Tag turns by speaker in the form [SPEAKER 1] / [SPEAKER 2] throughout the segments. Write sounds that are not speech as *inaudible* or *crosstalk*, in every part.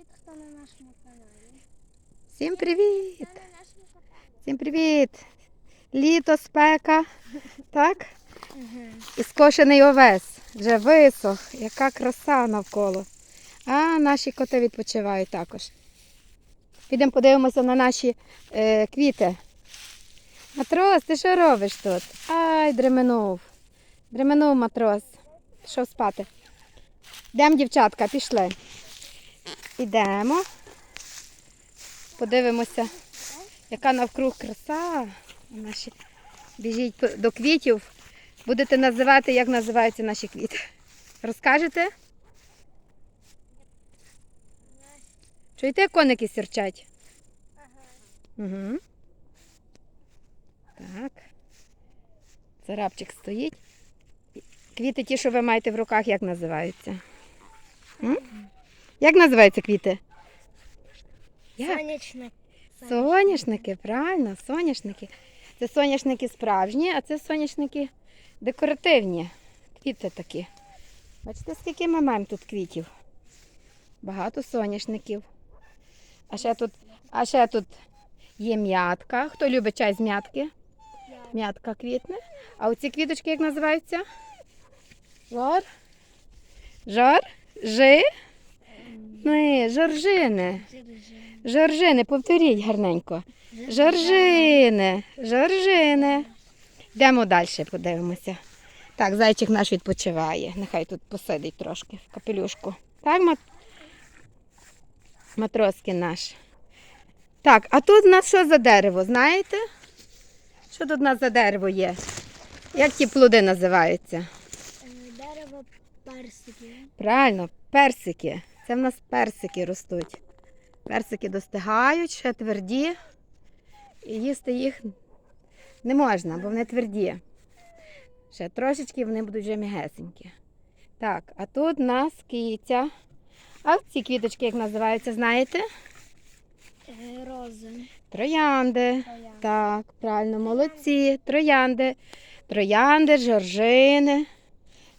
[SPEAKER 1] привіт, хто на нашому каналі.
[SPEAKER 2] Всім привіт! Всім привіт! Літо, спека, *laughs* так? І скошений овес. Вже висох. Яка краса навколо. А наші коти відпочивають також. Підемо подивимося на наші е, квіти. Матрос, ти що робиш тут? Ай, дременув. Дременув матрос. Пішов спати. Йдемо, дівчатка, пішли. Ідемо. Подивимося, яка навкруг краса. Наші біжіть до квітів. Будете називати, як називаються наші квіти. Розкажете? Чуєте, коники сірчать? Угу. Так. Царапчик стоїть. Квіти ті, що ви маєте в руках, як називаються? М? Як називаються квіти? Як?
[SPEAKER 1] Сонячне.
[SPEAKER 2] Соняшники, правильно, соняшники. Це соняшники справжні, а це соняшники декоративні. Квіти такі. Бачите, скільки ми маємо тут квітів? Багато соняшників. А ще тут, а ще тут є м'ятка. Хто любить чай з м'ятки? М'ятка квітне. А оці квіточки як називаються? Жор? Жор? Жи? Ні, жоржини. Жоржини, повторіть гарненько. Жоржини, жоржини. Йдемо далі, подивимося. Так, зайчик наш відпочиває. Нехай тут посидить трошки в капелюшку. Так, мат... матроски наш. Так, а тут у нас що за дерево, знаєте? Що тут у нас за дерево є? Як ті плоди називаються?
[SPEAKER 1] Е, Дерево персики.
[SPEAKER 2] Правильно, персики. Це в нас персики ростуть. Персики достигають, ще тверді. І їсти їх не можна, бо вони тверді. Ще трошечки вони будуть вже м'ягесенькі. Так, а тут у нас киця. А ці квіточки, як називаються, знаєте?
[SPEAKER 1] Е, Рози.
[SPEAKER 2] Троянди. Так, правильно, молодці. Троянди. Троянди, жоржини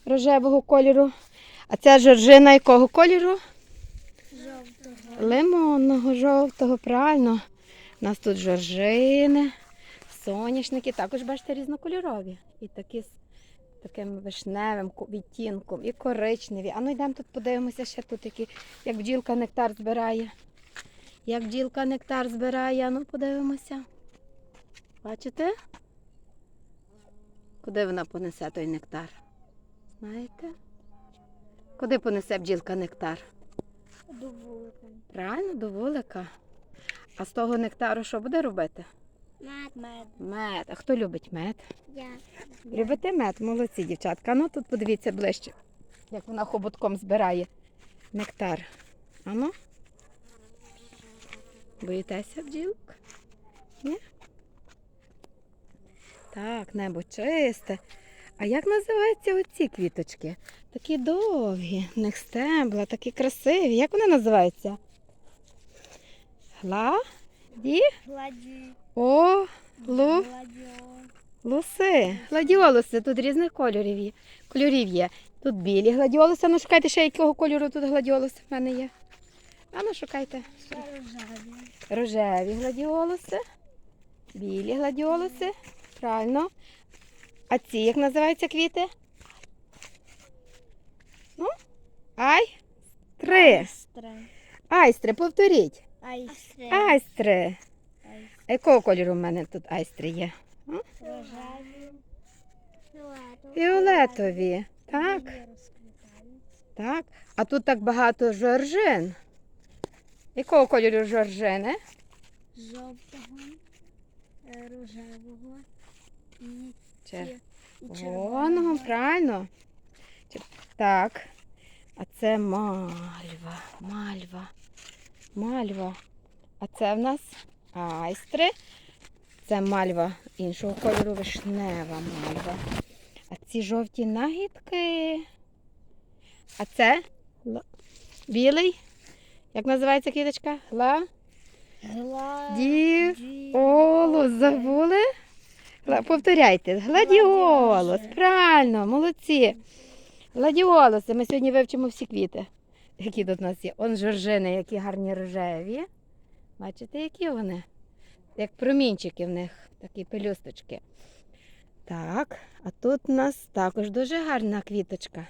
[SPEAKER 2] рожевого кольору. А ця жоржина якого кольору? Лимонного, жовтого, правильно. У нас тут жоржини, соняшники, також бачите різнокольорові. І такі з таким вишневим відтінком, і коричневі. А ну йдемо тут подивимося ще тут, які, як бджілка нектар збирає. Як бджілка нектар збирає, ну подивимося. Бачите? Куди вона понесе той нектар? Знаєте? Куди понесе бджілка нектар?
[SPEAKER 1] До вулика.
[SPEAKER 2] Правильно, до вулика. А з того нектару що буде робити?
[SPEAKER 1] Мед. Мед.
[SPEAKER 2] Мед. А хто любить мед?
[SPEAKER 1] Я.
[SPEAKER 2] Любите мед? Молодці, дівчатка. Ну тут подивіться ближче, як вона хоботком збирає нектар. Ану. Боїтеся бджілок? Ні? Так, небо чисте. А як називаються оці квіточки? Такі довгі, в них стебла, такі красиві. Як вони називаються? Гладі?
[SPEAKER 1] Гладі.
[SPEAKER 2] О, лу. Лоси, гладіолуси, тут різних кольорів є. Кольорів є. Тут білі гладіолуси. Ну шукайте ще якого кольору тут гладіолуси в мене є. А ну шукайте.
[SPEAKER 1] Рожеві.
[SPEAKER 2] Рожеві гладіолуси, білі гладіолуси. Правильно. А ці як називаються квіти? Ну? Ай. Три.
[SPEAKER 1] Айстри.
[SPEAKER 2] Айстри, повторіть.
[SPEAKER 1] Айстри.
[SPEAKER 2] Айстри. А якого кольору в мене тут айстри є?
[SPEAKER 1] Рожеві.
[SPEAKER 2] Фіолетові. Так. Так. А тут так багато жоржин. Якого кольору жоржини?
[SPEAKER 1] Жовтого. е, Рожевого. І, І
[SPEAKER 2] Червоного, правильно. Так. А це мальва. Мальва. Мальва. А це в нас айстри. Це мальва іншого кольору вишнева мальва. А ці жовті нагідки. А це білий. Як називається квіточка? Ла. Дів.
[SPEAKER 1] Гладі.
[SPEAKER 2] Олус, забули? Повторяйте. Гладіолус. Правильно, молодці. Гладіолуси. Ми сьогодні вивчимо всі квіти. які тут у нас є. Он жоржини, які гарні рожеві. Бачите, які вони? Як промінчики в них, такі пелюсточки. Так, а тут у нас також дуже гарна квіточка.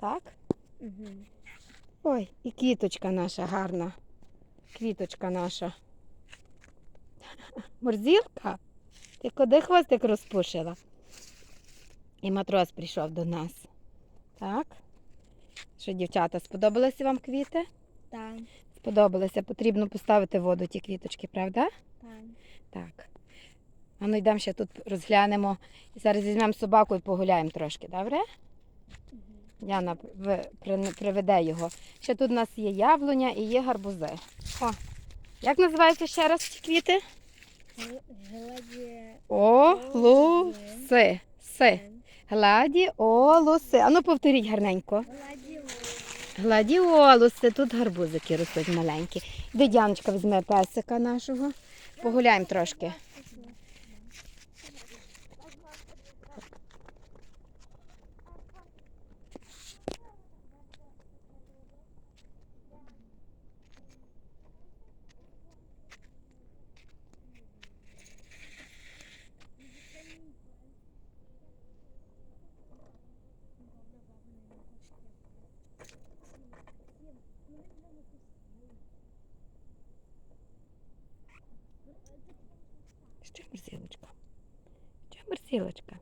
[SPEAKER 2] Так?
[SPEAKER 1] Угу.
[SPEAKER 2] Ой, і квіточка наша гарна. Квіточка наша. Морзілка? Ти куди хвостик розпушила? І матрос прийшов до нас. Так. Що, дівчата, сподобалися вам квіти?
[SPEAKER 1] Так,
[SPEAKER 2] Сподобалося. Потрібно поставити в воду ті квіточки, правда?
[SPEAKER 1] так.
[SPEAKER 2] Так. А ну йдемо ще тут розглянемо. І зараз візьмемо собаку і погуляємо трошки, добре? Яна приведе його. Ще тут у нас є яблуня і є гарбузи. О, як називаються ще раз ці квіти? Олуси. Си. Гладіолуси. А ну повторіть гарненько.
[SPEAKER 1] Гладі...
[SPEAKER 2] Гладіолуси. Тут гарбузики ростуть маленькі. Дедяночка візьме песика нашого. Погуляємо трошки. Що мерзілочка? Що мерзілочка?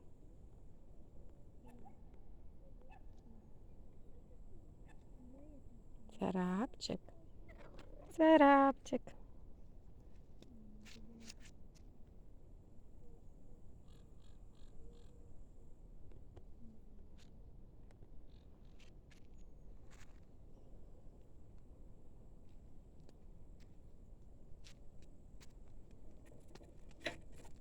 [SPEAKER 2] Царапчик. Царапчик.